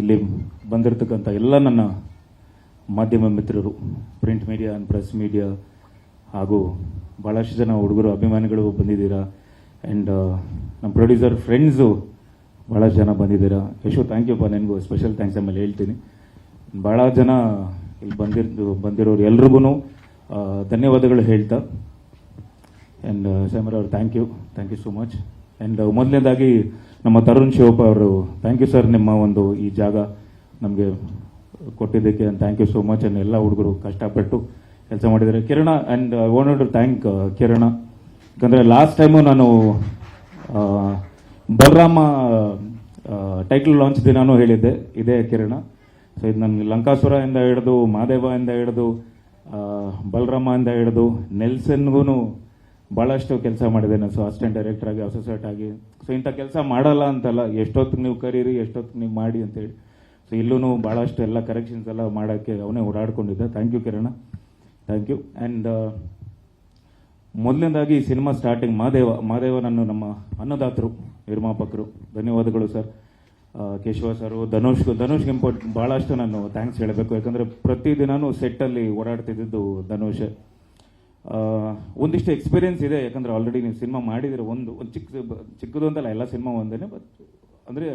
ಇಲ್ಲಿ ಬಂದಿರತಕ್ಕಂಥ ಎಲ್ಲ ನನ್ನ ಮಾಧ್ಯಮ ಮಿತ್ರರು print media and press media ಹಾಗೂ ಭಾಳಷ್ಟು ಜನ ಹುಡುಗರು, ಅಭಿಮಾನಿಗಳು ಬಂದಿದ್ದೀರಾ? ಆ್ಯಂಡ್ ನಮ್ಮ ಪ್ರೊಡ್ಯೂಸರ್ ಫ್ರೆಂಡ್ಸು ಭಾಳಷ್ಟು ಜನ ಬಂದಿದ್ದೀರಾ? ಯಶೋ ಥ್ಯಾಂಕ್ ಯು ಪಾ ನನಗೂ. ಸ್ಪೆಷಲ್ ಥ್ಯಾಂಕ್ಸ್ ಆಮೇಲೆ ಹೇಳ್ತೀನಿ. ಭಾಳ ಜನ ಇಲ್ಲಿ ಬಂದಿರ್ದು, ಬಂದಿರೋರು ಎಲ್ರಿಗೂ ಧನ್ಯವಾದಗಳು ಹೇಳ್ತಾ. ಆ್ಯಂಡ್ ಸ್ಯಾಮರ್ ಅವ್ರು thank you thank you so much and ಮೊದಲನೇದಾಗಿ ನಮ್ಮ ತರುಣ್ ಶಿವಪ್ಪ ಅವರು ಥ್ಯಾಂಕ್ ಯು ಸರ್ ನಿಮ್ಮ ಒಂದು ಈ ಜಾಗ ನಮಗೆ ಕೊಟ್ಟಿದ್ದಕ್ಕೆ thank you so much and ಎಲ್ಲ ಹುಡುಗರು ಕಷ್ಟಪಟ್ಟು ಕೆಲಸ ಮಾಡಿದ್ದಾರೆ. Kiran and I want to thank Kiran. ಯಾಕಂದರೆ ಲಾಸ್ಟ್ ಟೈಮು ನಾನು ಬಲರಾಮ ಟೈಟಲ್ ಲಾಂಚ್ ದಿನಾನೂ ಹೇಳಿದ್ದೆ. ಇದೇ ಕಿರಣ. ಸೊ ಇದು ನನಗೆ ಲಂಕಾಸುರದಿಂದ ಹಿಡಿದು ಮಾದೇವದಿಂದ ಹಿಡಿದು ಬಲರಾಮ ಇಂದ ಹಿಡಿದು ನೆಲ್ಸನ್ಗೂ ಭಾಳಷ್ಟು ಕೆಲಸ ಮಾಡಿದ್ದೇನೆ. ಸೊ ಅಸಿಸ್ಟೆಂಟ್ ಡೈರೆಕ್ಟರ್ ಆಗಿ ಅಸೋಸಿಯೇಟ್ ಆಗಿ. ಸೊ ಇಂಥ ಕೆಲಸ ಮಾಡಲ್ಲ ಅಂತಲ್ಲ, ಎಷ್ಟೊತ್ತಿಗೆ ನೀವು ಕರೀರಿ, ಎಷ್ಟೊತ್ತಿಗೆ ನೀವು ಮಾಡಿ ಅಂತೇಳಿ ಸೊ ಇಲ್ಲೂ ಭಾಳಷ್ಟು ಎಲ್ಲ ಕರೆಕ್ಷನ್ಸ್ ಎಲ್ಲ ಮಾಡೋಕ್ಕೆ ಅವನೇ ಓಡಾಡ್ಕೊಂಡಿದ್ದೆ. Thank you Kiran. Thank you and ಮೊದಲನೇದಾಗಿ ಈ ಸಿನಿಮಾ ಸ್ಟಾರ್ಟಿಂಗ್ ಮಾದೇವ ಮಾದೇವ ನನ್ನ ನಮ್ಮ ಅನ್ನದಾತರು, ನಿರ್ಮಾಪಕರು, ಧನ್ಯವಾದಗಳು sir. Keshava sir, Dhanush Dhanush import ಭಾಳಷ್ಟು ನಾನು ಥ್ಯಾಂಕ್ಸ್ ಹೇಳಬೇಕು. ಯಾಕಂದರೆ ಪ್ರತಿದಿನಾನು ಸೆಟ್ಟಲ್ಲಿ ಓಡಾಡ್ತಿದ್ದಿದ್ದು ಧನುಷ್. ಒಂದಿಷ್ಟು ಎಕ್ಸ್ಪೀರಿಯೆನ್ಸ್ ಇದೆ, ಯಾಕಂದ್ರೆ ಆಲ್ರೆಡಿ ನೀವು ಸಿನಿಮಾ ಮಾಡಿದಿರ ಒಂದು ಒಂದು ಚಿಕ್ಕ ಚಿಕ್ಕದು ಅಂತಲ್ಲ, ಎಲ್ಲ ಸಿನಿಮಾ ಒಂದೇನೆ ಬಟ್ ಅಂದರೆ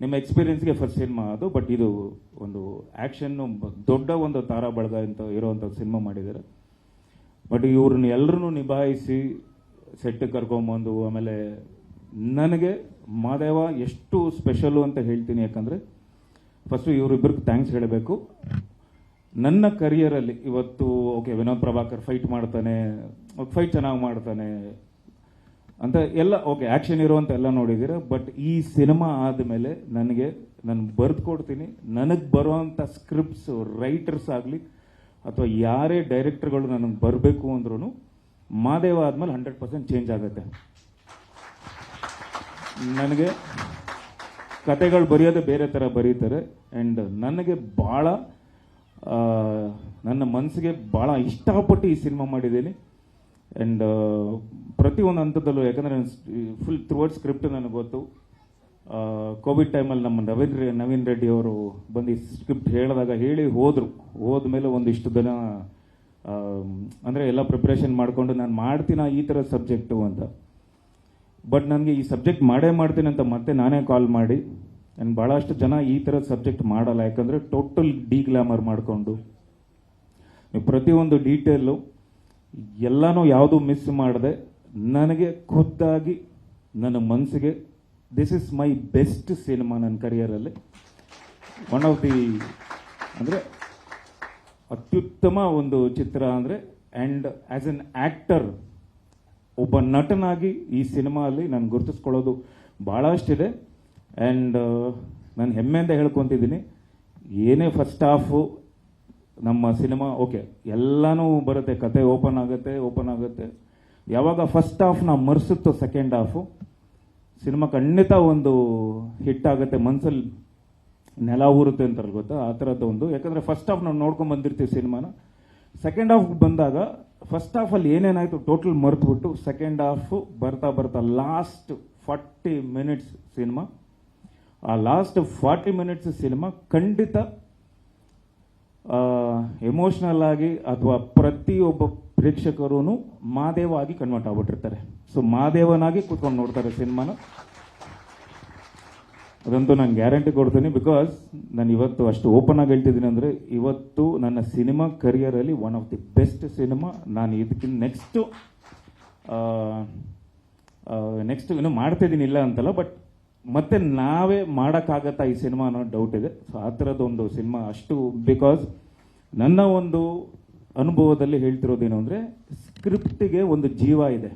ನಿಮ್ಮ ಎಕ್ಸ್ಪೀರಿಯೆನ್ಸ್ಗೆ ಫಸ್ಟ್ ಸಿನಿಮಾ ಅದು ಬಟ್ ಇದು ಒಂದು ಆ್ಯಕ್ಷನ್ನು ದೊಡ್ಡ ಒಂದು ತಾರಾ ಬಳಗ ಅಂತ ಇರೋವಂಥ ಸಿನಿಮಾ ಮಾಡಿದ್ದಾರೆ. ಬಟ್ ಇವ್ರನ್ನ ಎಲ್ಲರನ್ನೂ ನಿಭಾಯಿಸಿ ಸೆಟ್ ಕರ್ಕೊಂಬಂದು, ಆಮೇಲೆ ನನಗೆ ಮಾದೇವ ಎಷ್ಟು ಸ್ಪೆಷಲು ಅಂತ ಹೇಳ್ತೀನಿ, ಯಾಕಂದರೆ ಫಸ್ಟು ಇವರಿಬ್ಬರಿಗೆ ಥ್ಯಾಂಕ್ಸ್ ಹೇಳಬೇಕು. ನನ್ನ ಕರಿಯರಲ್ಲಿ ಇವತ್ತು ಓಕೆ ವಿನೋದ್ ಪ್ರಭಾಕರ್ ಫೈಟ್ ಮಾಡ್ತಾನೆ ಫೈಟ್ ಚೆನ್ನಾಗಿ ಮಾಡ್ತಾನೆ ಅಂತ ಎಲ್ಲ ಓಕೆ ಆ್ಯಕ್ಷನ್ ಇರುವಂತ ಎಲ್ಲ ನೋಡಿದ್ದೀರ ಬಟ್ ಈ ಸಿನಿಮಾ ಆದಮೇಲೆ ನನಗೆ, ನಾನು ಬರೆದು ಕೊಡ್ತೀನಿ, ನನಗೆ ಬರುವಂಥ ಸ್ಕ್ರಿಪ್ಟ್ಸ್ ರೈಟರ್ಸ್ ಆಗಲಿ, ಅಥವಾ ಯಾರೇ ಡೈರೆಕ್ಟರ್ಗಳು ನನಗೆ ಬರಬೇಕು ಅಂದ್ರೂ ಮಾದೇವ ಆದಮೇಲೆ ಹಂಡ್ರೆಡ್ ಪರ್ಸೆಂಟ್ ಚೇಂಜ್ ಆಗುತ್ತೆ. ನನಗೆ ಕತೆಗಳು ಬರೆಯೋದೇ ಬೇರೆ ಥರ ಬರೀತಾರೆ ಆ್ಯಂಡ್ ನನಗೆ ಭಾಳ ನನ್ನ ಮನಸ್ಸಿಗೆ ಭಾಳ ಇಷ್ಟಪಟ್ಟು ಈ ಸಿನಿಮಾ ಮಾಡಿದ್ದೀನಿ. ಆ್ಯಂಡ್ ಪ್ರತಿಯೊಂದು ಹಂತದಲ್ಲೂ ಯಾಕಂದರೆ ಫುಲ್ ಥ್ರೂವರ್ಡ್ ಸ್ಕ್ರಿಪ್ಟ್ ನನಗೆ ಗೊತ್ತು. ಕೋವಿಡ್ ಟೈಮಲ್ಲಿ ನಮ್ಮ ನವೀನ್ ನವೀನ್ ರೆಡ್ಡಿ ಅವರು ಬಂದು ಈ ಸ್ಕ್ರಿಪ್ಟ್ ಹೇಳಿದಾಗ ಹೇಳಿ ಹೋದರು. ಹೋದ್ಮೇಲೆ ಒಂದಿಷ್ಟು ದಿನ ಅಂದರೆ ಎಲ್ಲ ಪ್ರಿಪ್ರೇಷನ್ ಮಾಡಿಕೊಂಡು ನಾನು ಮಾಡ್ತೀನ ಈ ಥರ ಸಬ್ಜೆಕ್ಟು ಅಂತ. ಬಟ್ ನನಗೆ ಈ ಸಬ್ಜೆಕ್ಟ್ ಮಾಡೇ ಮಾಡ್ತೀನಿ ಅಂತ ಮತ್ತೆ ನಾನೇ ಕಾಲ್ ಮಾಡಿ. ನಾನು ಭಾಳಷ್ಟು ಜನ ಈ ಥರ ಸಬ್ಜೆಕ್ಟ್ ಮಾಡಲ್ಲ. ಯಾಕಂದರೆ ಟೋಟಲ್ ಡಿ ಗ್ಲಾಮರ್ ಮಾಡಿಕೊಂಡು, ನೀವು ಪ್ರತಿಯೊಂದು ಡೀಟೇಲು ಎಲ್ಲನೂ ಯಾವುದು ಮಿಸ್ ಮಾಡದೆ, ನನಗೆ ಖುದ್ದಾಗಿ ನನ್ನ ಮನಸ್ಸಿಗೆ this is my best cinema ನನ್ನ ಕರಿಯರಲ್ಲಿ ಒನ್ ಆಫ್ ದಿ ಅಂದರೆ ಅತ್ಯುತ್ತಮ ಒಂದು ಚಿತ್ರ ಅಂದರೆ ಆ್ಯಂಡ್ ಆ್ಯಸ್ ಎನ್ ಆ್ಯಕ್ಟರ್ ಒಬ್ಬ ನಟನಾಗಿ ಈ ಸಿನಿಮಾಲ್ಲಿ ನಾನು ಗುರುತಿಸ್ಕೊಳ್ಳೋದು ಭಾಳಷ್ಟಿದೆ ಆ್ಯಂಡ್ ನಾನು ಹೆಮ್ಮೆಯಿಂದ ಹೇಳ್ಕೊತಿದ್ದೀನಿ. ಏನೇ ಫಸ್ಟ್ ಹಾಫು ನಮ್ಮ ಸಿನಿಮಾ ಓಕೆ ಎಲ್ಲನೂ ಬರುತ್ತೆ. ಕತೆ ಓಪನ್ ಆಗುತ್ತೆ ಓಪನ್ ಆಗುತ್ತೆ. ಯಾವಾಗ ಫಸ್ಟ್ ಹಾಫ್ ನಾ ಮರೆಸುತ್ತೋ ಸೆಕೆಂಡ್ ಹಾಫು ಸಿನಿಮಾ ಖಂಡಿತ ಒಂದು ಹಿಟ್ ಆಗುತ್ತೆ. ಮನ್ಸಲ್ಲಿ ನೆಲ ಊರುತ್ತೆ ಅಂತಾರೆ ಗೊತ್ತಾ? ಆ ಥರದ್ದು ಒಂದು. ಯಾಕಂದರೆ ಫಸ್ಟ್ ಹಾಫ್ ನಾವು ನೋಡ್ಕೊಂಡು ಬಂದಿರ್ತೀವಿ ಸಿನಿಮಾನ ಸೆಕೆಂಡ್ ಹಾಫ್ ಬಂದಾಗ ಫಸ್ಟ್ ಹಾಫಲ್ಲಿ ಏನೇನಾಯಿತು? ಟೋಟಲ್ ಮರೆತುಬಿಟ್ಟು ಸೆಕೆಂಡ್ ಹಾಫು ಬರ್ತಾ ಬರ್ತಾ ಲಾಸ್ಟ್ ಫಾರ್ಟಿ ಮಿನಿಟ್ಸ್ ಸಿನಿಮಾ ಆ ಲಾಸ್ಟ್ ಫಾರ್ಟಿ ಮಿನಿಟ್ಸ್ ಸಿನಿಮಾ ಖಂಡಿತ ಎಮೋಷ್ನಲ್ ಆಗಿ ಅಥವಾ ಪ್ರತಿಯೊಬ್ಬ ಪ್ರೇಕ್ಷಕರೂ ಮಾದೇವ ಆಗಿ ಕನ್ವರ್ಟ್ ಆಗ್ಬಿಟ್ಟಿರ್ತಾರೆ. ಸೊ ಮಾದೇವನಾಗಿ ಕೂತ್ಕೊಂಡು ನೋಡ್ತಾರೆ ಸಿನಿಮಾನ ಅದಂತೂ ನಾನು ಗ್ಯಾರಂಟಿ ಕೊಡ್ತೀನಿ ಬಿಕಾಸ್ ನಾನು ಇವತ್ತು ಅಷ್ಟು ಓಪನ್ ಆಗಿ ಹೇಳ್ತಿದ್ದೀನಿ ಅಂದರೆ ಇವತ್ತು ನನ್ನ cinema ಕರಿಯರಲ್ಲಿ one of the best cinema ನಾನು ಇದಕ್ಕಿಂತ ನೆಕ್ಸ್ಟು ನೆಕ್ಸ್ಟ್ ಏನು ಮಾಡ್ತಿದ್ದೀನಿ ಇಲ್ಲ ಅಂತಲ್ಲ ಬಟ್ ಮತ್ತೆ ನಾವೇ ಮಾಡೋಕ್ಕಾಗತ್ತಾ ಈ ಸಿನಿಮಾ ಅನ್ನೋ ಡೌಟ್ ಇದೆ. ಸೊ ಆ ಥರದ್ದೊಂದು ಸಿನಿಮಾ ಅಷ್ಟು ಬಿಕಾಸ್ ನನ್ನ ಒಂದು ಅನುಭವದಲ್ಲಿ ಹೇಳ್ತಿರೋದೇನು ಅಂದರೆ, ಸ್ಕ್ರಿಪ್ಟಿಗೆ ಒಂದು ಜೀವ ಇದೆ.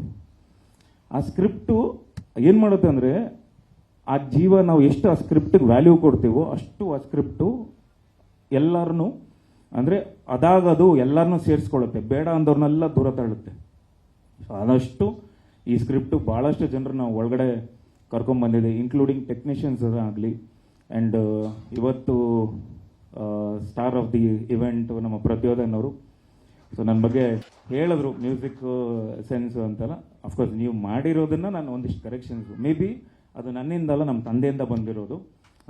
ಆ ಸ್ಕ್ರಿಪ್ಟು ಏನು ಮಾಡುತ್ತೆ ಅಂದರೆ, ಆ ಜೀವ ನಾವು ಎಷ್ಟು ಆ ಸ್ಕ್ರಿಪ್ಟಿಗೆ ವ್ಯಾಲ್ಯೂ ಕೊಡ್ತೀವೋ ಅಷ್ಟು ಆ ಸ್ಕ್ರಿಪ್ಟು ಎಲ್ಲರನ್ನೂ ಅಂದರೆ ಅದಾಗದು ಎಲ್ಲರನ್ನೂ ಸೇರಿಸ್ಕೊಳ್ಳುತ್ತೆ. ಬೇಡ ಅಂದವ್ರನ್ನೆಲ್ಲ ದೂರ ತಳ್ಳುತ್ತೆ. ಸೊ ಆದಷ್ಟು ಈ ಸ್ಕ್ರಿಪ್ಟು ಭಾಳಷ್ಟು ಜನರನ್ನ ಒಳಗಡೆ ಕರ್ಕೊಂಬಂದಿದೆ ಇನ್ಕ್ಲೂಡಿಂಗ್ ಟೆಕ್ನಿಷಿಯನ್ಸ್ ಆಗಲಿ. ಆ್ಯಂಡ್ ಇವತ್ತು ಸ್ಟಾರ್ ಆಫ್ ದಿ ಇವೆಂಟ್ ನಮ್ಮ ಪ್ರಚೋದನ್ ಅವರು. ಸೊ ನನ್ನ ಬಗ್ಗೆ ಹೇಳಿದ್ರು ಮ್ಯೂಸಿಕ್ ಸೆನ್ಸ್ ಅಂತೆಲ್ಲ. ಅಫ್ಕೋರ್ಸ್ ನೀವು ಮಾಡಿರೋದನ್ನ ನಾನು ಒಂದಿಷ್ಟು ಕರೆಕ್ಷನ್ಸ್ ಮೇ ಬಿ ಅದು ನನ್ನಿಂದಲ್ಲ ನಮ್ಮ ತಂದೆಯಿಂದ ಬಂದಿರೋದು.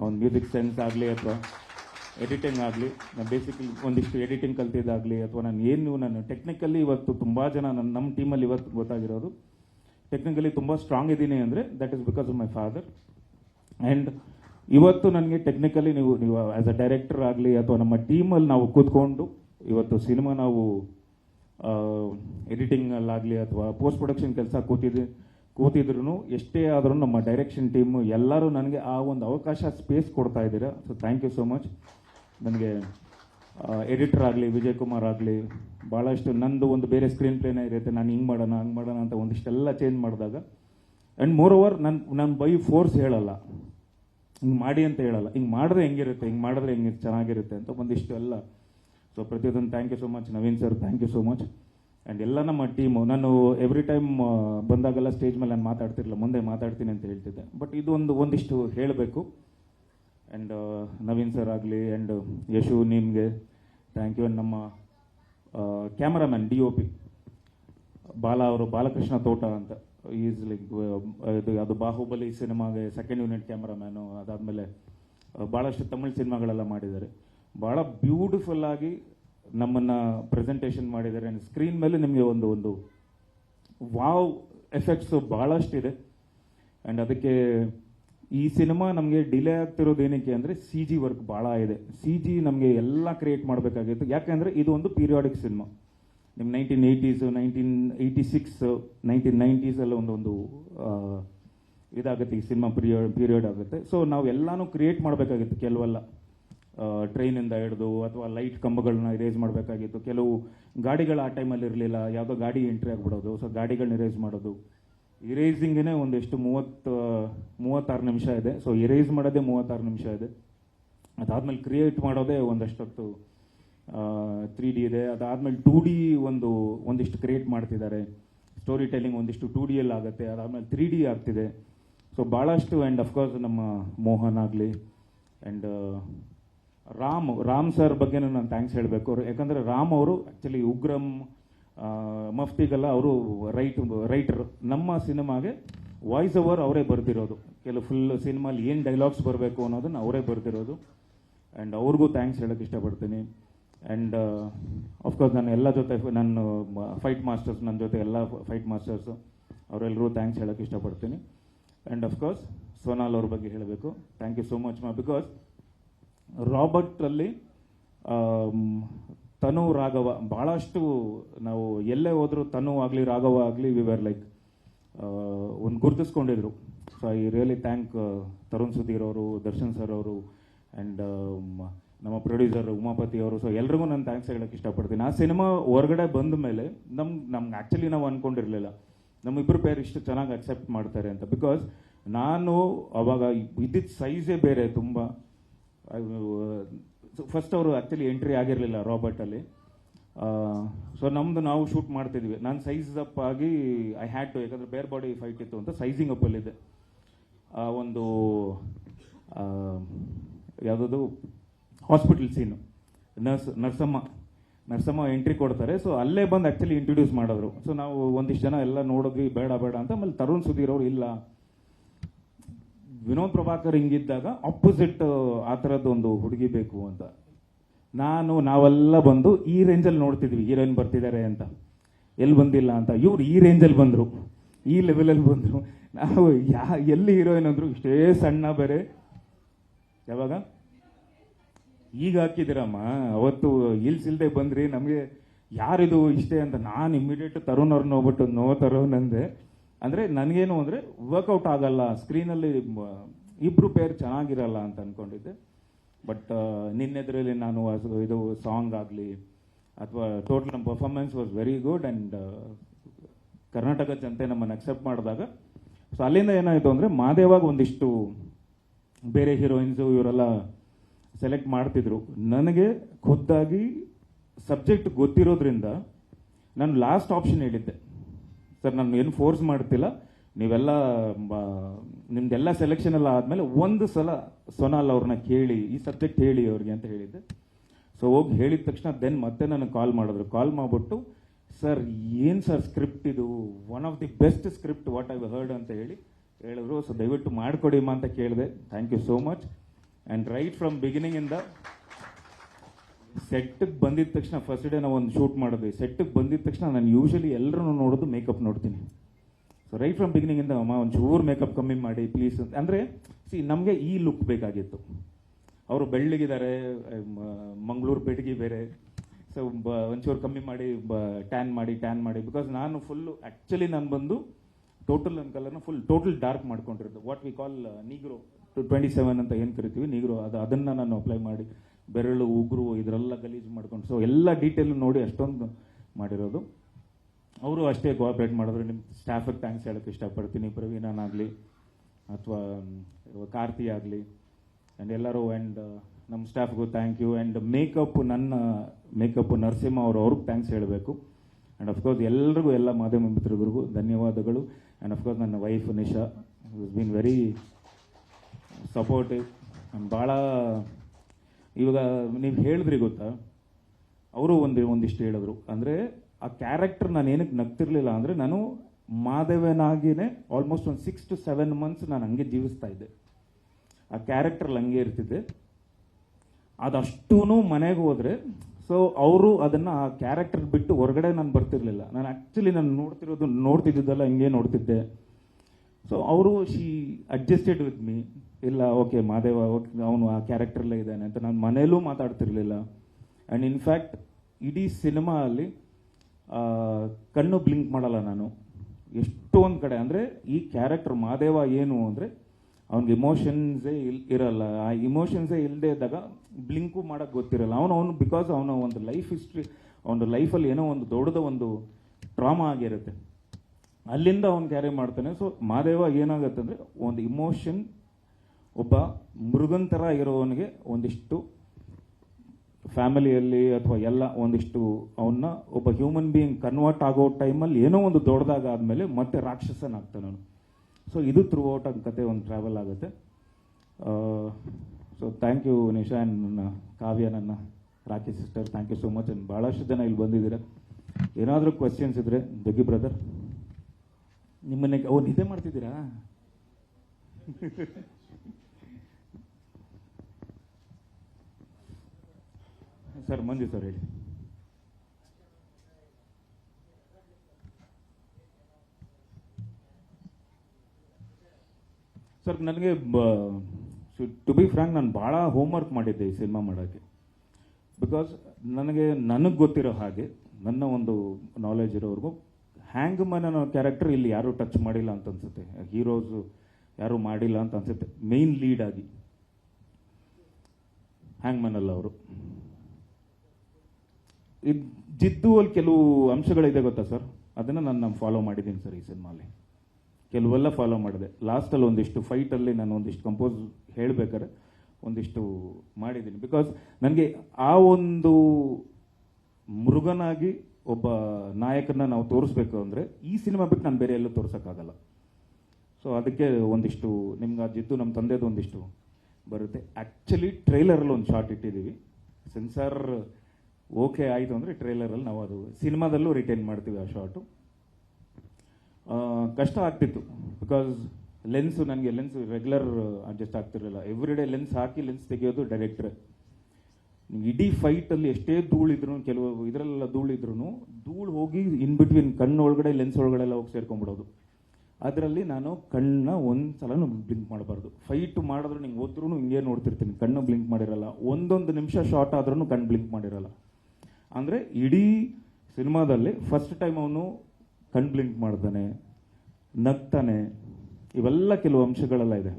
ಒಂದು ಮ್ಯೂಸಿಕ್ ಸೆನ್ಸ್ ಆಗಲಿ ಅಥವಾ ಎಡಿಟಿಂಗ್ ಆಗಲಿ. ನಾನು ಬೇಸಿಕಲಿ ಒಂದಿಷ್ಟು ಎಡಿಟಿಂಗ್ ಕಲ್ತಿದ್ದಾಗಲಿ, ಅಥವಾ ನಾನು ಏನು ನಾನು ಟೆಕ್ನಿಕಲಿ ಇವತ್ತು ತುಂಬ ಜನ ನನ್ನ ನಮ್ಮ ಟೀಮಲ್ಲಿ ಇವತ್ತು ಗೊತ್ತಾಗಿರೋದು. ಟೆಕ್ನಿಕಲಿ ತುಂಬ ಸ್ಟ್ರಾಂಗ್ ಇದ್ದೀನಿ ಅಂದರೆ that is because of my father and ಇವತ್ತು ನನಗೆ ಟೆಕ್ನಿಕಲಿ ನೀವು ನೀವು ಆ್ಯಸ್ ಅ ಡೈರೆಕ್ಟರ್ ಆಗಲಿ ಅಥವಾ ನಮ್ಮ ಟೀಮಲ್ಲಿ ನಾವು ಕೂತ್ಕೊಂಡು ಇವತ್ತು ಸಿನಿಮಾ ನಾವು ಎಡಿಟಿಂಗಲ್ಲಾಗಲಿ ಅಥವಾ ಪೋಸ್ಟ್ ಪ್ರೊಡಕ್ಷನ್ ಕೆಲಸ ಕೂತಿದ್ದು ಕೂತಿದ್ರು ಎಷ್ಟೇ ಆದರೂ ನಮ್ಮ ಡೈರೆಕ್ಷನ್ ಟೀಮು ಎಲ್ಲರೂ ನನಗೆ ಆ ಒಂದು ಅವಕಾಶ ಸ್ಪೇಸ್ ಕೊಡ್ತಾ ಇದ್ದೀರಾ. So thank you so much ನನಗೆ ಎಡಿಟರ್ ಆಗಲಿ ವಿಜಯ್ ಕುಮಾರ್ ಆಗಲಿ ಭಾಳಷ್ಟು ನಂದು ಒಂದು ಬೇರೆ ಸ್ಕ್ರೀನ್ ಪ್ಲೇನೇ ಇರುತ್ತೆ. ನಾನು ಹಿಂಗೆ ಮಾಡೋಣ, ಹಂಗೆ ಮಾಡೋಣ ಅಂತ ಒಂದಿಷ್ಟೆಲ್ಲ ಚೇಂಜ್ ಮಾಡಿದಾಗ. ಆ್ಯಂಡ್ ಮೋರ್ ಓವರ್ ನನ್ನ ನಾನು ಬೈ ಫೋರ್ಸ್ ಹೇಳಲ್ಲ. ಹಿಂಗೆ ಮಾಡಿ ಅಂತ ಹೇಳಲ್ಲ. ಹಿಂಗೆ ಮಾಡಿದ್ರೆ ಹೆಂಗಿರುತ್ತೆ, ಹಿಂಗೆ ಮಾಡಿದ್ರೆ ಹೆಂಗೆ, ಚೆನ್ನಾಗಿರುತ್ತೆ ಅಂತ ಒಂದಿಷ್ಟು ಎಲ್ಲ. ಸೊ ಪ್ರತಿಯೊಂದು thank you so much Naveen sir thank you so much and ಎಲ್ಲ ನಮ್ಮ ಟೀಮು ನಾನು ಎವ್ರಿ ಟೈಮ್ ಬಂದಾಗೆಲ್ಲ ಸ್ಟೇಜ್ ಮೇಲೆ ನಾನು ಮಾತಾಡ್ತಿರಲಿಲ್ಲ. ಮುಂದೆ ಮಾತಾಡ್ತೀನಿ ಅಂತ ಹೇಳ್ತಿದ್ದೆ. ಬಟ್ ಇದು ಒಂದು, ಒಂದಿಷ್ಟು ಹೇಳಬೇಕು. ಆ್ಯಂಡ್ ನವೀನ್ ಸರ್ ಆಗಲಿ ಆ್ಯಂಡ್ ಯಶು ನಿಮಗೆ ಥ್ಯಾಂಕ್ ಯು ಆ್ಯಂಡ್ ನಮ್ಮ cameraman D O P Bala ಅವರು ಬಾಲಕೃಷ್ಣ ತೋಟ ಅಂತ. ಈಸ್ ಲೈಕ್ ಇದು ಅದು ಬಾಹುಬಲಿ ಸಿನಿಮಾಗೆ ಸೆಕೆಂಡ್ ಯೂನಿಟ್ ಕ್ಯಾಮರಾಮ್ಯಾನು ಅದಾದಮೇಲೆ ಭಾಳಷ್ಟು ತಮಿಳು ಸಿನಿಮಾಗಳೆಲ್ಲ ಮಾಡಿದ್ದಾರೆ. ಭಾಳ ಬ್ಯೂಟಿಫುಲ್ ಆಗಿ ನಮ್ಮನ್ನು ಪ್ರೆಸೆಂಟೇಷನ್ ಮಾಡಿದ್ದಾರೆ. ಆ್ಯಂಡ್ ಸ್ಕ್ರೀನ್ ಮೇಲೆ ನಿಮಗೆ ಒಂದು ಒಂದು ವಾವ್ ಎಫೆಕ್ಟ್ಸು ಭಾಳಷ್ಟಿದೆ ಆ್ಯಂಡ್ ಅದಕ್ಕೆ ಈ ಸಿನಿಮಾ ನಮಗೆ ಡಿಲೇ ಆಗ್ತಿರೋದು ಏನಕ್ಕೆ ಅಂದರೆ ಸಿ ಜಿ ವರ್ಕ್ ಭಾಳ ಇದೆ. ಸಿ ಜಿ ನಮಗೆ ಎಲ್ಲ ಕ್ರಿಯೇಟ್ ಮಾಡಬೇಕಾಗಿತ್ತು. ಯಾಕೆಂದರೆ ಇದು ಒಂದು ಪೀರಿಯಾಡಿಕ್ ಸಿನಿಮಾ ನಿಮ್ಮ nineteen eighties nineteen eighty six nineteen ನೈಂಟೀಸೆಲ್ಲ ಒಂದು ಒಂದು ಇದಾಗುತ್ತೆ ಈ ಸಿನಿಮಾ ಪೀರಿಯಡ್ ಪೀರಿಯಡ್ ಆಗುತ್ತೆ. ಸೊ ನಾವು ಎಲ್ಲನೂ ಕ್ರಿಯೇಟ್ ಮಾಡಬೇಕಾಗಿತ್ತು ಕೆಲವೆಲ್ಲ. ಟ್ರೈನಿಂದ ಹಿಡಿದು ಅಥವಾ ಲೈಟ್ ಕಂಬಗಳನ್ನ ಇರೇಸ್ ಮಾಡಬೇಕಾಗಿತ್ತು. ಕೆಲವು ಗಾಡಿಗಳು ಆ ಟೈಮಲ್ಲಿ ಇರಲಿಲ್ಲ ಯಾವುದೋ ಗಾಡಿ ಎಂಟ್ರಿ ಆಗಿಬಿಡೋದು. ಸೊ ಗಾಡಿಗಳನ್ನ ಇರೇಸ್ ಮಾಡೋದು. ಇರೇಸಿಂಗೇ ಒಂದೆಷ್ಟು ಮೂವತ್ತು, ಮೂವತ್ತಾರು ನಿಮಿಷ ಇದೆ. ಸೊ ಇರೇಸ್ ಮಾಡೋದೇ ಮೂವತ್ತಾರು ನಿಮಿಷ ಇದೆ. ಅದಾದ್ಮೇಲೆ ಕ್ರಿಯೇಟ್ ಮಾಡೋದೇ ಒಂದಷ್ಟೊತ್ತು ತ್ರೀ ಡಿ ಇದೆ. ಅದಾದ್ಮೇಲೆ ಟೂ ಡಿ ಒಂದು, ಒಂದಿಷ್ಟು ಕ್ರಿಯೇಟ್ ಮಾಡ್ತಿದ್ದಾರೆ. ಸ್ಟೋರಿ ಟೆಲ್ಲಿಂಗ್ ಒಂದಿಷ್ಟು ಟೂ ಡಿಯಲ್ಲಿ ಆಗುತ್ತೆ. ಅದಾದ್ಮೇಲೆ ತ್ರೀ ಡಿ ಆಗ್ತಿದೆ. ಸೊ ಭಾಳಷ್ಟು ಆ್ಯಂಡ್ ಅಫ್ಕೋರ್ಸ್ ನಮ್ಮ ಮೋಹನ್ ಆಗಲಿ ಆ್ಯಂಡ್ ರಾಮ್ ರಾಮ್ ಸರ್ ಬಗ್ಗೆನೂ ನಾನು ಥ್ಯಾಂಕ್ಸ್ ಹೇಳಬೇಕು. ಯಾಕಂದರೆ ರಾಮ್ ಅವರು ಆ್ಯಕ್ಚುಲಿ ಉಗ್ರಂ ಮಫ್ತಿಗೆಲ್ಲ ಅವರು ರೈಟ್, ರೈಟರ್. ನಮ್ಮ ಸಿನಿಮಾಗೆ ವಾಯ್ಸ್ ಓವರ್ ಅವರೇ ಬರೆದಿರೋದು. ಕೆಲವು ಫುಲ್ ಸಿನಿಮಾಲಿ ಏನು ಡೈಲಾಗ್ಸ್ ಬರಬೇಕು ಅನ್ನೋದನ್ನ ಅವರೇ ಬರೆದಿರೋದು. ಆ್ಯಂಡ್ ಅವ್ರಿಗೂ ಥ್ಯಾಂಕ್ಸ್ ಹೇಳೋಕ್ಕೆ ಇಷ್ಟಪಡ್ತೀನಿ. ಆ್ಯಂಡ್ ಆಫ್ಕೋರ್ಸ್ ನಾನು ಎಲ್ಲ ಜೊತೆ ನಾನು ಫೈಟ್ ಮಾಸ್ಟರ್ಸ್ ನನ್ನ ಜೊತೆ ಎಲ್ಲ ಫೈಟ್ ಮಾಸ್ಟರ್ಸು ಅವರೆಲ್ಲರೂ ಥ್ಯಾಂಕ್ಸ್ ಹೇಳೋಕ್ಕೆ ಇಷ್ಟಪಡ್ತೀನಿ. ಆ್ಯಂಡ್ ಆಫ್ಕೋರ್ಸ್ ಸೋನಾಲ್ ಅವ್ರ ಬಗ್ಗೆ ಹೇಳಬೇಕು. Thank you so much ma'am because ರಾಬರ್ಟ್ರಲ್ಲಿ Tanu Raghava ಭಾಳಷ್ಟು ನಾವು ಎಲ್ಲೇ ಹೋದರೂ ತನು ಆಗಲಿ, ರಾಘವ ಆಗಲಿ ವಿ ವರ್ ಲೈಕ್ ಒಂದು ಗುರುತಿಸ್ಕೊಂಡಿದ್ರು. So I really thank Tarun Sudhir ಅವರು, ದರ್ಶನ್ ಸರ್ ಅವರು ಆ್ಯಂಡ್ ನಮ್ಮ ಪ್ರೊಡ್ಯೂಸರ್ ಉಮಾಪತಿ ಅವರು. ಸೊ ಎಲ್ರಿಗೂ ನಾನು ಥ್ಯಾಂಕ್ಸ್ ಹೇಳಕ್ಕೆ ಇಷ್ಟಪಡ್ತೀನಿ. ಆ ಸಿನಿಮಾ ಹೊರಗಡೆ ಬಂದ ಮೇಲೆ ನಮ್ಗೆ ನಮ್ಗೆ ಆ್ಯಕ್ಚುಲಿ ನಾವು ಅಂದ್ಕೊಂಡಿರಲಿಲ್ಲ ನಮ್ಮಿಬ್ಬರು ಪೇರ್ ಇಷ್ಟು ಚೆನ್ನಾಗಿ ಅಕ್ಸೆಪ್ಟ್ ಮಾಡ್ತಾರೆ ಅಂತ. ಬಿಕಾಸ್ ನಾನು ಅವಾಗ ಇದ್ದಿದ್ದ ಸೈಜೇ ಬೇರೆ ತುಂಬ. ಫಸ್ಟ್ ಅವರು ಆ್ಯಕ್ಚುಲಿ ಎಂಟ್ರಿ ಆಗಿರಲಿಲ್ಲ ರಾಬರ್ಟಲ್ಲಿ ಸೊ ನಮ್ಮದು ನಾವು ಶೂಟ್ ಮಾಡ್ತಿದ್ವಿ. ನಾನು ಸೈಜ್ ಅಪ್ ಆಗಿ ಐ ಹ್ಯಾಡ್ ಟು ಯಾಕಂದರೆ ಬೇರ್ ಬಾಡಿ ಫೈಟ್ ಇತ್ತು ಅಂತ ಸೈಜಿಂಗ್ ಅಪ್ಪಲ್ಲಿದೆ ಆ, ಒಂದು ಯಾವುದದು? ಹಾಸ್ಪಿಟಲ್ ಸೀನು ನರ್ಸ್ ನರ್ಸಮ್ಮ. ನರ್ಸಮ್ಮ ಎಂಟ್ರಿ ಕೊಡ್ತಾರೆ. ಸೊ ಅಲ್ಲೇ ಬಂದು ಆ್ಯಕ್ಚುಲಿ ಇಂಟ್ರೊಡ್ಯೂಸ್ ಮಾಡಿದ್ರು. ಸೊ ನಾವು ಒಂದಿಷ್ಟು ಜನ ಎಲ್ಲ ನೋಡಿದ್ವಿ, ಬೇಡ ಬೇಡ ಅಂತ. ಆಮೇಲೆ ತರುಣ್ ಸುಧೀರ್ ಅವರು ಇಲ್ಲ. ವಿನೋದ್ ಪ್ರಭಾಕರ್ ಹಿಂಗಿದ್ದಾಗ ಅಪೋಸಿಟ್ ಆ ಥರದ್ದೊಂದು ಹುಡುಗಿ ಬೇಕು ಅಂತ. ನಾನು, ನಾವೆಲ್ಲ ಬಂದು ಈ ರೇಂಜಲ್ಲಿ ನೋಡ್ತಿದ್ವಿ, ಹೀರೋಯಿನ್ ಬರ್ತಿದ್ದಾರೆ ಅಂತ. ಎಲ್ಲಿ ಬಂದಿಲ್ಲ ಅಂತ. ಇವ್ರು ಈ ರೇಂಜಲ್ಲಿ ಬಂದರು. ಈ ಲೆವೆಲಲ್ಲಿ ಬಂದರು. ನಾವು ಯಾ, ಎಲ್ಲಿ ಹೀರೋಯಿನ್ ಅಂದರು ಇಷ್ಟೇ ಸಣ್ಣ ಬೇರೆ. ಯಾವಾಗ? ಈಗ ಹಾಕಿದ್ದೀರಮ್ಮ. ಅವತ್ತು ಇಲ್ಸ್ ಇಲ್ಲದೆ ಬಂದ್ರಿ, ನಮಗೆ ಯಾರಿದು ಇಷ್ಟೇ ಅಂತ. ನಾನು ಇಮ್ಮಿಡಿಯೇಟ್ ತರುಣ್ ಅವ್ರನ್ನ ಹೋಗ್ಬಿಟ್ಟು, ನೋ ತರುಣ್ ಅಂದೆ. ಅಂದರೆ ನನಗೇನು ಅಂದರೆ ವರ್ಕೌಟ್ ಆಗಲ್ಲ ಸ್ಕ್ರೀನಲ್ಲಿ ಇಬ್ಬರು ಪೇರ್ ಚೆನ್ನಾಗಿರಲ್ಲ ಅಂತ ಅಂದ್ಕೊಂಡಿದ್ದೆ ಬಟ್ ನಿನ್ನೆದರಲ್ಲಿ ನಾನು ಇದು ಸಾಂಗ್ ಆಗಲಿ, ಅಥವಾ ಟೋಟಲ್ ನಮ್ಮ performance was very good and Karnataka ಜನತೆ ನಮ್ಮನ್ನು ಅಕ್ಸೆಪ್ಟ್ ಮಾಡಿದಾಗ ಸೊ ಅಲ್ಲಿಂದ ಏನಾಯಿತು ಅಂದರೆ ಮಾದೇವಾಗ ಒಂದಿಷ್ಟು ಬೇರೆ ಹೀರೋಯಿನ್ಸು ಇವರೆಲ್ಲ ಸೆಲೆಕ್ಟ್ ಮಾಡ್ತಿದ್ರು. ನನಗೆ ಖುದ್ದಾಗಿ ಸಬ್ಜೆಕ್ಟ್ ಗೊತ್ತಿರೋದ್ರಿಂದ ನಾನು ಲಾಸ್ಟ್ ಆಪ್ಷನ್ ಹೇಳಿದ್ದೆ. ಸರ್ ನಾನು ಏನು ಫೋರ್ಸ್ ಮಾಡ್ತಿಲ್ಲ. ನೀವೆಲ್ಲ ನಿಮ್ದೆಲ್ಲ ಸೆಲೆಕ್ಷನ್ ಎಲ್ಲ ಆದಮೇಲೆ ಒಂದು ಸಲ ಸೊನಾಲ್ ಅವ್ರನ್ನ ಕೇಳಿ, ಈ ಸಬ್ಜೆಕ್ಟ್ ಹೇಳಿ ಅವ್ರಿಗೆ ಅಂತ ಹೇಳಿದ್ದೆ. ಸೊ ಹೋಗಿ ಹೇಳಿದ ತಕ್ಷಣ ದೆನ್ ಮತ್ತೆ ನನಗೆ ಕಾಲ್ ಮಾಡಿದ್ರು. ಕಾಲ್ ಮಾಡಿಬಿಟ್ಟು, ಸರ್, ಏನು ಸರ್ ಸ್ಕ್ರಿಪ್ಟ್ ಇದು? One of the best script what I heard ಅಂತ ಹೇಳಿ ಹೇಳಿದ್ರು. ಸೊ ದಯವಿಟ್ಟು ಮಾಡಿಕೊಡಿಮ್ಮ ಅಂತ ಕೇಳಿದೆ. Thank you so much and right from ಬಿಗಿನಿಂಗಿಂದ ಸೆಟ್ಟಿಗೆ ಬಂದಿದ ತಕ್ಷಣ ಫಸ್ಟ್ ಡೇ ನಾವು ಒಂದು ಶೂಟ್ ಮಾಡಿದ್ವಿ. ಸೆಟ್ಟಿಗೆ ಬಂದಿದ ತಕ್ಷಣ ನಾನು ಯೂಶಲಿ ಎಲ್ಲರೂ ನೋಡೋದು ಮೇಕಪ್ ನೋಡ್ತೀನಿ. ಸೊ ರೈಟ್ ಫ್ರಮ್ ಬಿಗಿನಿಂಗಿಂದ ಅಮ್ಮ ಒಂದು ಚೂರು ಮೇಕಪ್ ಕಮ್ಮಿ ಮಾಡಿ ಪ್ಲೀಸ್ ಅಂತ. ಅಂದರೆ ಸಿ ನಮಗೆ ಈ ಲುಕ್ ಬೇಕಾಗಿತ್ತು. ಅವರು ಬೆಳ್ಳಗಿದ್ದಾರೆ ಮಂಗಳೂರು ಬೆಡಗಿ ಬೇರೆ. ಸೊ ಒಂಚೂರು ಕಮ್ಮಿ ಮಾಡಿ ಟ್ಯಾನ್ ಮಾಡಿ ಟ್ಯಾನ್ ಮಾಡಿ. ಬಿಕಾಸ್ ನಾನು ಫುಲ್ಲು ಆ್ಯಕ್ಚುಲಿ ನಾನು ಬಂದು ಟೋಟಲ್ ನನ್ನ ಕಲರ್ನ ಫುಲ್ ಟೋಟಲ್ ಡಾರ್ಕ್ ಮಾಡ್ಕೊಂಡಿರೋದು. What we call negro to twenty seven ಅಂತ ಏನು ಕರಿತೀವಿ? ನೀಗ್ರೋ ಅದು, ಅದನ್ನು ನಾನು ಅಪ್ಲೈ ಮಾಡಿ. ಬೆರಳು, ಉಗುರು, ಇದರೆಲ್ಲ ಗಲೀಜು ಮಾಡ್ಕೊಂಡು. ಸೊ ಎಲ್ಲ ಡೀಟೇಲ್ ನೋಡಿ ಅಷ್ಟೊಂದು ಮಾಡಿರೋದು. ಅವರು ಅಷ್ಟೇ ಕೋಆಪ್ರೇಟ್ ಮಾಡಿದ್ರು. ನಿಮ್ಮ ಸ್ಟಾಫಿಗೆ ಥ್ಯಾಂಕ್ಸ್ ಹೇಳೋಕ್ಕೆ ಇಷ್ಟಪಡ್ತೀನಿ. ಪ್ರವೀಣನಾಗಲಿ ಅಥವಾ ಕಾರ್ತಿ ಆಗಲಿ ಆ್ಯಂಡ್ ಎಲ್ಲರೂ ಆ್ಯಂಡ್ ನಮ್ಮ ಸ್ಟಾಫ್ಗೂ ಥ್ಯಾಂಕ್ ಯು ಆ್ಯಂಡ್ ಮೇಕಪ್ ನನ್ನ ಮೇಕಪ್ ನರಸಿಂಹ ಅವರು, ಅವ್ರಿಗೆ ಥ್ಯಾಂಕ್ಸ್ ಹೇಳಬೇಕು. ಆ್ಯಂಡ್ ಅಫ್ಕೋರ್ಸ್ ಎಲ್ಲರಿಗೂ ಎಲ್ಲ ಮಾಧ್ಯಮ ಮಿತ್ರರಿಗೂ ಧನ್ಯವಾದಗಳು. ಆ್ಯಂಡ್ ಅಫ್ಕೋರ್ಸ್ ನನ್ನ wife Nisha is been very supportive ಭಾಳ ಇವಾಗ ನೀವು ಹೇಳಿದ್ರಿ ಗೊತ್ತಾ? ಅವರು ಒಂದು ಒಂದಿಷ್ಟು ಹೇಳಿದ್ರು. ಅಂದರೆ ಆ ಕ್ಯಾರೆಕ್ಟರ್ ನಾನು ಏನಕ್ಕೆ ನಗ್ತಿರ್ಲಿಲ್ಲ ಅಂದರೆ ನಾನು ಮಾಧವನಾಗಿನೇ ಆಲ್ಮೋಸ್ಟ್ ಒಂದು ಸಿಕ್ಸ್ ಟು ಸೆವೆನ್ ಮಂತ್ಸ್ ನಾನು ಹಂಗೆ ಜೀವಿಸ್ತಾ ಇದ್ದೆ. ಆ ಕ್ಯಾರೆಕ್ಟರ್ ಹಂಗೆ ಇರ್ತಿದ್ದೆ. ಅದಷ್ಟೂ ಮನೆಗೆ ಹೋದರೆ ಸೊ ಅವರು ಅದನ್ನು ಆ ಕ್ಯಾರೆಕ್ಟರ್ ಬಿಟ್ಟು ಹೊರಗಡೆ ನಾನು ಬರ್ತಿರ್ಲಿಲ್ಲ. ನಾನು ಆ್ಯಕ್ಚುಲಿ ನಾನು ನೋಡ್ತಿರೋದು ನೋಡ್ತಿದ್ದಲ್ಲ ಹಿಂಗೆ ನೋಡ್ತಿದ್ದೆ. ಸೊ ಅವರು ಶಿ ಅಡ್ಜಸ್ಟೆಡ್ ವಿತ್ ಮೀ ಇಲ್ಲ ಓಕೆ ಮಾದೇವ ಅವನು ಆ ಕ್ಯಾರೆಕ್ಟರ್ಲೇ ಇದ್ದಾನೆ ಅಂತ ನಾನು ಮನೇಲೂ ಮಾತಾಡ್ತಿರ್ಲಿಲ್ಲ. ಆ್ಯಂಡ್ ಇನ್ಫ್ಯಾಕ್ಟ್ ಇಡೀ ಸಿನಿಮಾ ಅಲ್ಲಿ ಕಣ್ಣು ಬ್ಲಿಂಕ್ ಮಾಡಲ್ಲ ನಾನು. ಎಷ್ಟೊಂದು ಕಡೆ, ಅಂದರೆ ಈ ಕ್ಯಾರೆಕ್ಟರ್ ಮಾದೇವ ಏನು ಅಂದರೆ, ಅವ್ನಿಗೆ ಇಮೋಷನ್ಸೇ ಇಲ್, ಇರಲ್ಲ. ಆ ಇಮೋಷನ್ಸೇ ಇಲ್ಲದೆ ಇದ್ದಾಗ ಬ್ಲಿಂಕು ಮಾಡೋಕ್ಕೆ ಗೊತ್ತಿರಲ್ಲ. ಅವನು ಅವನು ಬಿಕಾಸ್ ಅವನ ಒಂದು ಲೈಫ್ ಹಿಸ್ಟ್ರಿ ಅವನ ಲೈಫಲ್ಲಿ ಏನೋ ಒಂದು ದೊಡ್ಡದ ಒಂದು ಟ್ರಾಮಾ ಆಗಿರುತ್ತೆ. ಅಲ್ಲಿಂದ ಅವನು ಕ್ಯಾರಿ ಮಾಡ್ತಾನೆ. ಸೊ ಮಾದೇವ ಏನಾಗುತ್ತೆ ಅಂದರೆ, ಒಂದು ಇಮೋಷನ್ ಒಬ್ಬ ಮೃಗನ್ ಥರ ಇರೋವನಿಗೆ ಒಂದಿಷ್ಟು ಫ್ಯಾಮಿಲಿಯಲ್ಲಿ ಅಥವಾ ಎಲ್ಲ ಒಂದಿಷ್ಟು ಅವನ್ನ ಒಬ್ಬ ಹ್ಯೂಮನ್ ಬೀಯಿಂಗ್ ಕನ್ವರ್ಟ್ ಆಗೋ ಟೈಮಲ್ಲಿ ಏನೋ ಒಂದು ದೊಡ್ಡದಾಗ ಆದಮೇಲೆ ಮತ್ತೆ ರಾಕ್ಷಸನಾಗ್ತಾನೆ ಅವನು. ಸೊ ಇದು ಥ್ರೂ ಔಟ್ ಆ ಕತೆ ಒಂದು ಟ್ರಾವೆಲ್ ಆಗುತ್ತೆ. So thank you Nisha and ನನ್ನ ಕಾವ್ಯ, ನನ್ನ rakhi sister thank you so much and ಭಾಳಷ್ಟು ಜನ ಇಲ್ಲಿ ಬಂದಿದ್ದೀರ. ಏನಾದರೂ ಕ್ವೆಶನ್ಸ್ ಇದ್ರೆ ಜಗ್ಗಿ ಬ್ರದರ್ ನಿಮ್ಮನ್ನೇ ಓ, ನಿದ್ದೆ ಮಾಡ್ತಿದ್ದೀರಾ? ಸರ್ ಮಂದಿ ಸರ್ ಹೇಳಿ. ಸರ್, ನನಗೆ ಟು ಬಿ ಫ್ರ್ಯಾಂಕ್ ನಾನು ಭಾಳ ಹೋಮ್ವರ್ಕ್ ಮಾಡಿದ್ದೆ ಈ ಸಿನಿಮಾ ಮಾಡೋಕ್ಕೆ. ಬಿಕಾಸ್ ನನಗೆ ನನಗೆ ಗೊತ್ತಿರೋ ಹಾಗೆ, ನನ್ನ ಒಂದು ನಾಲೆಜ್ ಇರೋವರೆಗೂ ಹ್ಯಾಂಗ್ ಮನ್ ಅನ್ನೋ ಕ್ಯಾರೆಕ್ಟರ್ ಇಲ್ಲಿ ಯಾರೂ ಟಚ್ ಮಾಡಿಲ್ಲ ಅಂತ ಅನ್ಸುತ್ತೆ. ಹೀರೋಸ್ ಯಾರೂ ಮಾಡಿಲ್ಲ ಅಂತ ಅನ್ಸುತ್ತೆ. ಮೇನ್ ಲೀಡ್ ಆಗಿ. ಹ್ಯಾಂಗ್ ಮ್ಯಾನ್ ಅವರು. ಇದು ಜಿದ್ದು ಅಲ್ಲಿ ಕೆಲವು ಅಂಶಗಳಿದೆ ಗೊತ್ತಾ ಸರ್? ಅದನ್ನು ನಾನು ಫಾಲೋ ಮಾಡಿದ್ದೀನಿ ಸರ್ ಈ ಸಿನಿಮಾಲಿ ಕೆಲವೆಲ್ಲ ಫಾಲೋ ಮಾಡಿದೆ. ಲಾಸ್ಟಲ್ಲಿ ಒಂದಿಷ್ಟು ಫೈಟಲ್ಲಿ ನಾನು ಒಂದಿಷ್ಟು ಕಂಪೋಸ್ ಹೇಳಬೇಕಾದ್ರೆ ಒಂದಿಷ್ಟು ಮಾಡಿದ್ದೀನಿ. ಬಿಕಾಸ್ ನನಗೆ ಆ ಒಂದು ಮೃಗನಾಗಿ ಒಬ್ಬ ನಾಯಕನ ನಾವು ತೋರಿಸ್ಬೇಕು ಅಂದರೆ ಈ ಸಿನಿಮಾ ಬಿಟ್ಟು ನಾನು ಬೇರೆ ಎಲ್ಲೂ ತೋರ್ಸೋಕ್ಕಾಗಲ್ಲ. ಸೊ ಅದಕ್ಕೆ ಒಂದಿಷ್ಟು ನಿಮ್ಗೆ ಆ ಜಿದ್ದು ನಮ್ಮ ತಂದೆದು ಒಂದಿಷ್ಟು ಬರುತ್ತೆ. ಆ್ಯಕ್ಚುಲಿ ಟ್ರೈಲರಲ್ಲಿ ಒಂದು ಶಾರ್ಟ್ ಇಟ್ಟಿದ್ದೀವಿ. ಸೆನ್ಸಾರ್ ಓಕೆ ಆಯಿತು ಅಂದರೆ ಟ್ರೇಲರಲ್ಲಿ ನಾವು ಅದು ಸಿನಿಮಾದಲ್ಲೂ ರಿಟೈನ್ ಮಾಡ್ತೀವಿ ಆ ಶಾರ್ಟು ಕಷ್ಟ ಆಗ್ತಿತ್ತು. ಬಿಕಾಸ್ ಲೆನ್ಸು ನನಗೆ ಲೆನ್ಸ್ ರೆಗ್ಯುಲರ್ ಅಡ್ಜಸ್ಟ್ ಆಗ್ತಿರಲಿಲ್ಲ. ಎವ್ರಿ ಡೇ ಲೆನ್ಸ್ ಹಾಕಿ ಲೆನ್ಸ್ ತೆಗೆಯೋದು ಡೈರೆಕ್ಟ್ರೆ ಇಡೀ ಫೈಟಲ್ಲಿ ಎಷ್ಟೇ ಧೂಳಿದ್ರು, ಕೆಲವು ಇದರಲ್ಲೆಲ್ಲ ಧೂಳಿದ್ರು ಧೂಳು ಹೋಗಿ ಇನ್ ಬಿಟ್ವೀನ್ ಕಣ್ಣು ಒಳಗಡೆ ಲೆನ್ಸ್ ಒಳಗಡೆ ಎಲ್ಲ ಹೋಗಿ ಸೇರ್ಕೊಂಡ್ಬಿಡೋದು. ಅದರಲ್ಲಿ ನಾನು ಕಣ್ಣನ್ನ ಒಂದು ಸಲನೂ ಬ್ಲಿಂಕ್ ಮಾಡಬಾರ್ದು. ಫೈಟ್ ಮಾಡಿದ್ರು ನಿಂಗೆ ಓದ್ರೂ ಹಿಂಗೆ ನೋಡ್ತಿರ್ತೀನಿ. ಕಣ್ಣು ಬ್ಲಿಂಕ್ ಮಾಡಿರಲ್ಲ. ಒಂದೊಂದು ನಿಮಿಷ ಶಾರ್ಟ್ ಆದ್ರೂ ಕಣ್ಣು ಬ್ಲಿಂಕ್ ಮಾಡಿರಲ್ಲ. ಅಂದರೆ ಇಡೀ ಸಿನಿಮಾದಲ್ಲಿ ಫಸ್ಟ್ ಟೈಮ್ ಅವನು ಕಣ್ ಬ್ಲಿಂಕ್ ಮಾಡ್ತಾನೆ, ನಗ್ತಾನೆ, ಇವೆಲ್ಲ ಕೆಲವು ಅಂಶಗಳೆಲ್ಲ ಇದೆ.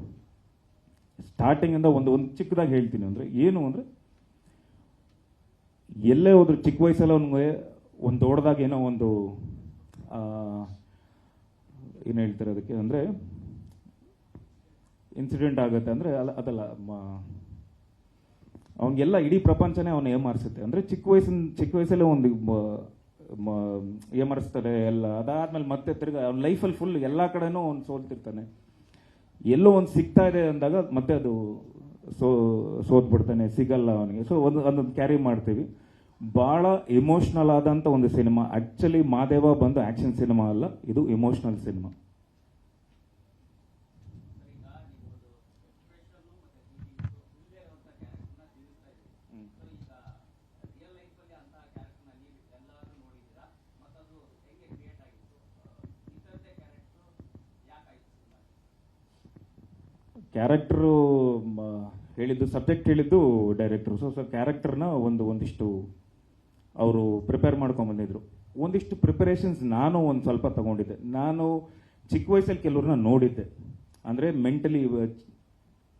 ಸ್ಟಾರ್ಟಿಂಗಿಂದ ಒಂದು ಒಂದು ಚಿಕ್ಕದಾಗಿ ಹೇಳ್ತೀನಿ ಅಂದರೆ ಏನು ಅಂದರೆ ಎಲ್ಲೇ ಹೋದ್ರು ಚಿಕ್ಕ ವಯಸ್ಸಲ್ಲಿ ಅವನಿಗೆ ಒಂದು ದೊಡ್ಡದಾಗ ಏನೋ ಒಂದು ಏನು ಹೇಳ್ತಾರೆ ಅದಕ್ಕೆ ಅಂದರೆ ಇನ್ಸಿಡೆಂಟ್ ಆಗುತ್ತೆ ಅಂದರೆ ಅಲ್ಲ, ಅದಲ್ಲ ಅವನಿಗೆಲ್ಲ ಇಡೀ ಪ್ರಪಂಚನೇ ಅವನು ಏಮಾರಿಸುತ್ತೆ. ಅಂದರೆ ಚಿಕ್ಕ ವಯಸ್ಸಿನ, ಚಿಕ್ಕ ವಯಸ್ಸಲ್ಲೇ ಒಂದು ಏಮರಿಸ್ತಾರೆ ಎಲ್ಲ. ಅದಾದ್ಮೇಲೆ ಮತ್ತೆ ತಿರ್ಗಿ ಅವ್ನ ಲೈಫಲ್ಲಿ ಫುಲ್ ಎಲ್ಲ ಕಡೆನೂ ಅವ್ನು ಸೋಲ್ತಿರ್ತಾನೆ. ಎಲ್ಲೋ ಒಂದು ಸಿಗ್ತಾ ಇದೆ ಅಂದಾಗ ಮತ್ತೆ ಅದು ಸೋ, ಸೋತ್ಬಿಡ್ತಾನೆ, ಸಿಗಲ್ಲ ಅವನಿಗೆ. ಸೊ ಒಂದು ಅದೊಂದು ಕ್ಯಾರಿ ಮಾಡ್ತೀವಿ. ಭಾಳ ಇಮೋಷ್ನಲ್ ಆದಂಥ ಒಂದು ಸಿನಿಮಾ. ಆ್ಯಕ್ಚುಲಿ ಮಾದೇವ ಬಂದು ಆ್ಯಕ್ಷನ್ ಸಿನಿಮಾ ಅಲ್ಲ, ಇದು ಇಮೋಷ್ನಲ್ ಸಿನಿಮಾ ಕ್ಯಾರೆಕ್ಟರು ಹೇಳಿದ್ದು ಸಬ್ಜೆಕ್ಟ್ ಹೇಳಿದ್ದು ಡೈರೆಕ್ಟ್ರು ಸೊ ಸೊ ಕ್ಯಾರೆಕ್ಟರ್ನ ಒಂದು, ಒಂದಿಷ್ಟು ಅವರು ಪ್ರಿಪೇರ್ ಮಾಡ್ಕೊಂಡು ಬಂದಿದ್ರು. ಒಂದಿಷ್ಟು ಪ್ರಿಪರೇಷನ್ಸ್ ನಾನು ಒಂದು ಸ್ವಲ್ಪ ತಗೊಂಡಿದ್ದೆ. ನಾನು ಚಿಕ್ಕ ವಯಸ್ಸಲ್ಲಿ ಕೆಲವ್ರನ್ನ ನೋಡಿದ್ದೆ. ಅಂದರೆ ಮೆಂಟಲಿ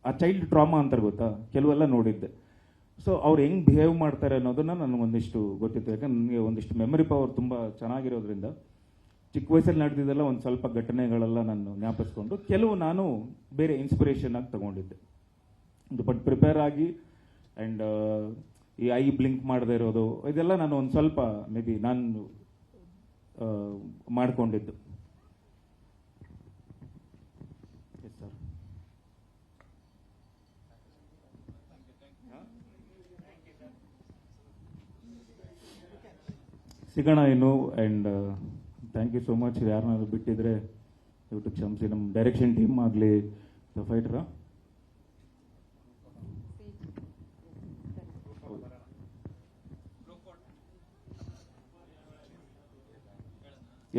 ಆ ಚೈಲ್ಡ್ ಟ್ರಾಮಾ ಅಂತಾರೆ ಗೊತ್ತಾ? ಕೆಲವೆಲ್ಲ ನೋಡಿದ್ದೆ. ಸೊ ಅವ್ರು ಹೆಂಗೆ ಬಿಹೇವ್ ಮಾಡ್ತಾರೆ ಅನ್ನೋದನ್ನು ನನಗೆ ಒಂದಿಷ್ಟು ಗೊತ್ತಿತ್ತು. ಯಾಕಂದ್ರೆ ನನಗೆ ಒಂದಿಷ್ಟು ಮೆಮರಿ ಪವರ್ ತುಂಬ ಚೆನ್ನಾಗಿರೋದ್ರಿಂದ ಚಿಕ್ಕ ವಯಸ್ಸಲ್ಲಿ ನಡೆದಿದ್ದೆಲ್ಲ ಒಂದು ಸ್ವಲ್ಪ ಘಟನೆಗಳೆಲ್ಲ ನಾನು ಜ್ಞಾಪಿಸ್ಕೊಂಡು ಕೆಲವು ನಾನು ಬೇರೆ ಇನ್ಸ್ಪಿರೇಷನ್ ಆಗಿ ತಗೊಂಡಿದ್ದೆ. ಬಟ್ ಪ್ರಿಪೇರ್ ಆಗಿ ಆ್ಯಂಡ್ ಈ ಐ ಬ್ಲಿಂಕ್ ಮಾಡದೇ ಇರೋದು, ಇದೆಲ್ಲ ನಾನು ಒಂದು ಸ್ವಲ್ಪ ಮೇ ಬಿ ನಾನು ಮಾಡಿಕೊಂಡಿದ್ದು. ಸಿಗೋಣ ಇನ್ನು and thank you so much ಯಾರನ್ನಾದ್ರು ಬಿಟ್ಟಿದ್ರೆ ದಯವಿಟ್ಟು ಕ್ಷಮಿಸಿ, ನಮ್ಮ ಡೈರೆಕ್ಷನ್ ಟೀಮ್ ಆಗಲಿ ಫೈಟ್ರಾ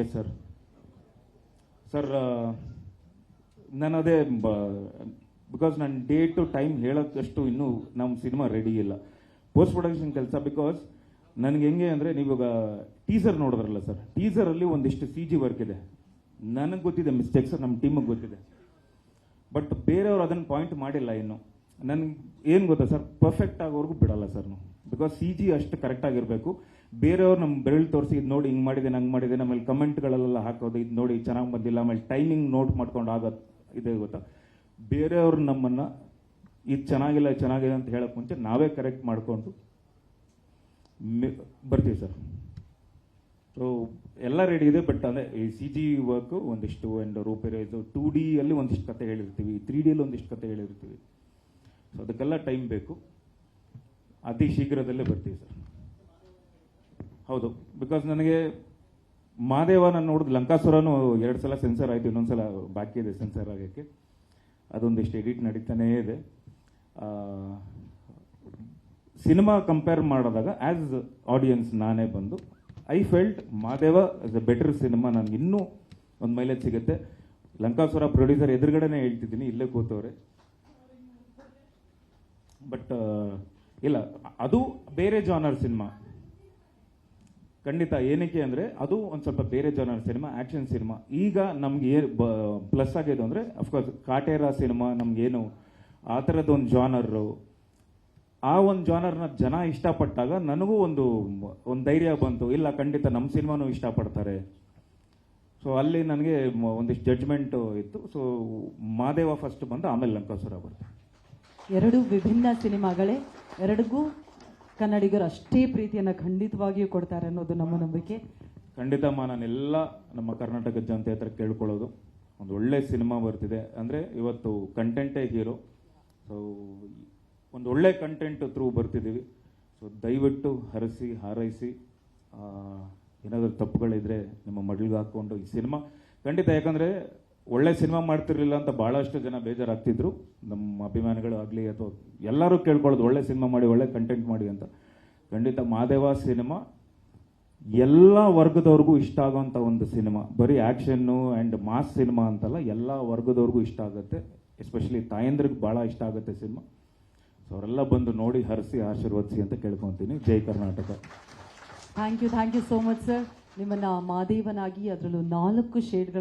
ಎಸ್ ಸರ್ ಸರ್ ನಾನು ಅದೇ ಬಿಕಾಸ್ ನಾನು ಡೇ ಟು ಟೈಮ್ ಹೇಳೋಕ್ಕಷ್ಟು ಇನ್ನೂ ನಮ್ಮ ಸಿನಿಮಾ ರೆಡಿ ಇಲ್ಲ. ಪೋಸ್ಟ್ ಪ್ರೊಡಕ್ಷನ್ ಕೆಲಸ ಬಿಕಾಸ್ ನನಗೆ ಹೆಂಗೆ ಅಂದರೆ ನೀವಾಗ ಟೀಸರ್ ನೋಡಿದ್ರಲ್ಲ ಸರ್ ಟೀಸರಲ್ಲಿ ಒಂದಿಷ್ಟು ಸಿ ಜಿ ವರ್ಕ್ ಇದೆ. ನನಗೆ ಗೊತ್ತಿದೆ ಮಿಸ್ಟೇಕ್ಸ್ ನಮ್ಮ ಟೀಮಿಗೆ ಗೊತ್ತಿದೆ. ಬಟ್ ಬೇರೆಯವರು ಅದನ್ನು ಪಾಯಿಂಟ್ ಮಾಡಿಲ್ಲ ಇನ್ನು. ನನಗೆ ಏನು ಗೊತ್ತಾ ಸರ್ ಪರ್ಫೆಕ್ಟ್ ಆಗೋವರೆಗೂ ಬಿಡಲ್ಲ ಸರ್ ನಾವು. ಬಿಕಾಸ್ ಸಿ ಜಿ ಅಷ್ಟು ಕರೆಕ್ಟ್ ಆಗಿರಬೇಕು. ಬೇರೆಯವ್ರು ನಮ್ಮ ಬೆರಳು ತೋರಿಸಿ, ಇದು ನೋಡಿ ಹಿಂಗೆ ಮಾಡಿದೆ ಹಂಗೆ ಮಾಡಿದೆ ಆಮೇಲೆ ಕಮೆಂಟ್ಗಳಲ್ಲೆಲ್ಲ ಹಾಕೋದು, ಇದು ನೋಡಿ ಚೆನ್ನಾಗಿ ಬಂದಿಲ್ಲ, ಆಮೇಲೆ ಟೈಮಿಂಗ್ ನೋಟ್ ಮಾಡ್ಕೊಂಡು ಆಗೋ ಇದೆ ಗೊತ್ತಾ. ಬೇರೆಯವ್ರು ನಮ್ಮನ್ನು, ಇದು ಚೆನ್ನಾಗಿಲ್ಲ ಚೆನ್ನಾಗಿದೆ ಅಂತ ಹೇಳೋಕ್ಕೆ ಮುಂಚೆ ನಾವೇ ಕರೆಕ್ಟ್ ಮಾಡಿಕೊಂಡು ಬರ್ತೀವಿ ಸರ್. ಸೊ ಎಲ್ಲ ರೆಡಿ ಇದೆ ಬಟ್ ಅಂದರೆ ಈ ಸಿ ಜಿ ವರ್ಕು ಒಂದಿಷ್ಟು ಆ್ಯಂಡ್ ರೂಪೇರೇಜು ಟೂ ಡಿ ಅಲ್ಲಿ ಒಂದಿಷ್ಟು ಕತೆ ಹೇಳಿರ್ತೀವಿ. ತ್ರೀ ಡಿಯಲ್ಲಿ ಒಂದಿಷ್ಟು ಕತೆ ಹೇಳಿರ್ತೀವಿ. ಸೊ ಅದಕ್ಕೆಲ್ಲ ಟೈಮ್ ಬೇಕು. ಅತಿ ಶೀಘ್ರದಲ್ಲೇ ಬರ್ತೀವಿ ಸರ್. ಹೌದು. ಬಿಕಾಸ್ ನನಗೆ ಮಾದೇವ ನಾನು ನೋಡಿದ್, ಲಂಕಾಸುರನು ಎರಡು ಸಲ ಸೆನ್ಸರ್ ಆಯಿತು, ಇನ್ನೊಂದು ಸಲ ಬಾಕಿ ಇದೆ ಸೆನ್ಸರ್ ಆಗೋಕ್ಕೆ. ಅದೊಂದಿಷ್ಟು ಎಡಿಟ್ ನಡೀತಾನೇ ಇದೆ. ಸಿನಿಮಾ ಕಂಪೇರ್ ಮಾಡಿದಾಗ ಆ್ಯಸ್ ಆಡಿಯನ್ಸ್ ನಾನೇ ಬಂದು I felt Madeva is a better cinema ನನಗೆ ಇನ್ನೂ ಒಂದು ಮೈಲೇಜ್ ಸಿಗುತ್ತೆ. ಲಂಕಾಸುರ ಪ್ರೊಡ್ಯೂಸರ್ ಎದುರುಗಡೆನೇ ಹೇಳ್ತಿದ್ದೀನಿ, ಇಲ್ಲೇ ಕೂತವ್ರೆ. ಬಟ್ ಇಲ್ಲ, ಅದು ಬೇರೆ ಜಾನರ್ ಸಿನಿಮಾ ಖಂಡಿತ ಏನಕ್ಕೆ ಅಂದರೆ, ಅದು ಒಂದು ಸ್ವಲ್ಪ ಬೇರೆ ಜಾನರ್ ಸಿನಿಮಾ ಆ್ಯಕ್ಷನ್ ಸಿನಿಮಾ ಈಗ ನಮ್ಗೆ ಏನು ಪ್ಲಸ್ ಆಗಿದೆ ಅಂದರೆ ಅಫ್ಕೋರ್ಸ್ ಕಾಟೇರ ಸಿನಿಮಾ ನಮಗೇನು ಆ ಥರದ್ದೊಂದು ಜಾನರು ಆ ಒಂದು ಜಾನರ್ನ ಜನ ಇಷ್ಟಪಟ್ಟಾಗ ನನಗೂ ಒಂದು ಒಂದು ಧೈರ್ಯ ಬಂತು. ಇಲ್ಲ ಖಂಡಿತ ನಮ್ಮ ಸಿನಿಮಾನು ಇಷ್ಟಪಡ್ತಾರೆ. ಸೊ ಅಲ್ಲಿ ನನಗೆ ಒಂದಿಷ್ಟು ಜಡ್ಜ್ಮೆಂಟ್ ಇತ್ತು. ಸೊ ಮಾದೇವ ಫಸ್ಟ್ ಬಂದು ಆಮೇಲೆ ಲಂಕಾಸುರ ಬರ್ತದೆ ಎರಡು ವಿಭಿನ್ನ ಸಿನಿಮಾಗಳೇ ಎರಡಿಗೂ ಕನ್ನಡಿಗರು ಅಷ್ಟೇ ಪ್ರೀತಿಯನ್ನು ಖಂಡಿತವಾಗಿಯೂ ಕೊಡ್ತಾರೆ ಅನ್ನೋದು ನಮ್ಮ ನಂಬಿಕೆ. ಖಂಡಿತ ಮಾ ನಾನೆಲ್ಲ ನಮ್ಮ ಕರ್ನಾಟಕದ ಜನತೆ ಹತ್ರ ಕೇಳ್ಕೊಳ್ಳೋದು. ಒಂದು ಒಳ್ಳೆ ಸಿನಿಮಾ ಬರ್ತಿದೆ. ಅಂದರೆ ಇವತ್ತು ಕಂಟೆಂಟೇ ಹೀರೋ ಸೊ ಒಂದು ಒಳ್ಳೆ ಕಂಟೆಂಟ್ ಥ್ರೂ ಬರ್ತಿದ್ದೀವಿ. ಸೊ ದಯವಿಟ್ಟು ಹರಸಿ, ಹಾರೈಸಿ ಏನಾದರೂ ತಪ್ಪುಗಳಿದ್ರೆ ನಿಮ್ಮ ಮಡ್ಲಿಗೆ ಹಾಕ್ಕೊಂಡು ಈ ಸಿನಿಮಾ. ಖಂಡಿತ, ಯಾಕಂದರೆ ಒಳ್ಳೆ ಸಿನಿಮಾ ಮಾಡ್ತಿರ್ಲಿಲ್ಲ ಅಂತ ಭಾಳಷ್ಟು ಜನ ಬೇಜಾರಾಗ್ತಿದ್ರು. ನಮ್ಮ ಅಭಿಮಾನಿಗಳು ಆಗಲಿ ಅಥವಾ ಎಲ್ಲರೂ ಕೇಳ್ಕೊಳ್ಳೋದು ಒಳ್ಳೆ ಸಿನಿಮಾ ಮಾಡಿ, ಒಳ್ಳೆ ಕಂಟೆಂಟ್ ಮಾಡಿ ಅಂತ. ಖಂಡಿತ, ಮಾದೇವ ಸಿನಿಮಾ ಎಲ್ಲ ವರ್ಗದವ್ರಿಗೂ ಇಷ್ಟ ಆಗೋಂಥ ಒಂದು ಸಿನಿಮಾ. ಬರೀ ಆ್ಯಕ್ಷನ್ನು ಆ್ಯಂಡ್ ಮಾಸ್ ಸಿನಿಮಾ ಅಂತಲ್ಲ, ಎಲ್ಲ ವರ್ಗದವ್ರಿಗೂ ಇಷ್ಟ ಆಗುತ್ತೆ. ಎಸ್ಪೆಷಲಿ ತಾಯಂದ್ರಿಗೆ ಭಾಳ ಇಷ್ಟ ಆಗುತ್ತೆ ಸಿನಿಮಾ. ಅವರೆಲ್ಲ ಬಂದು ನೋಡಿ ಹರಿಸಿ ಆಶೀರ್ವದಿಸಿ ಅಂತ ಕೇಳ್ಕೊತೀನಿ. ಜೈ Karnataka. Thank you thank you so much sir ನಿಮ್ಮನ್ನ ಮಾದೇವನಾಗಿ ಅದರಲ್ಲೂ ನಾಲ್ಕು ಶೇಡ್ಗಳ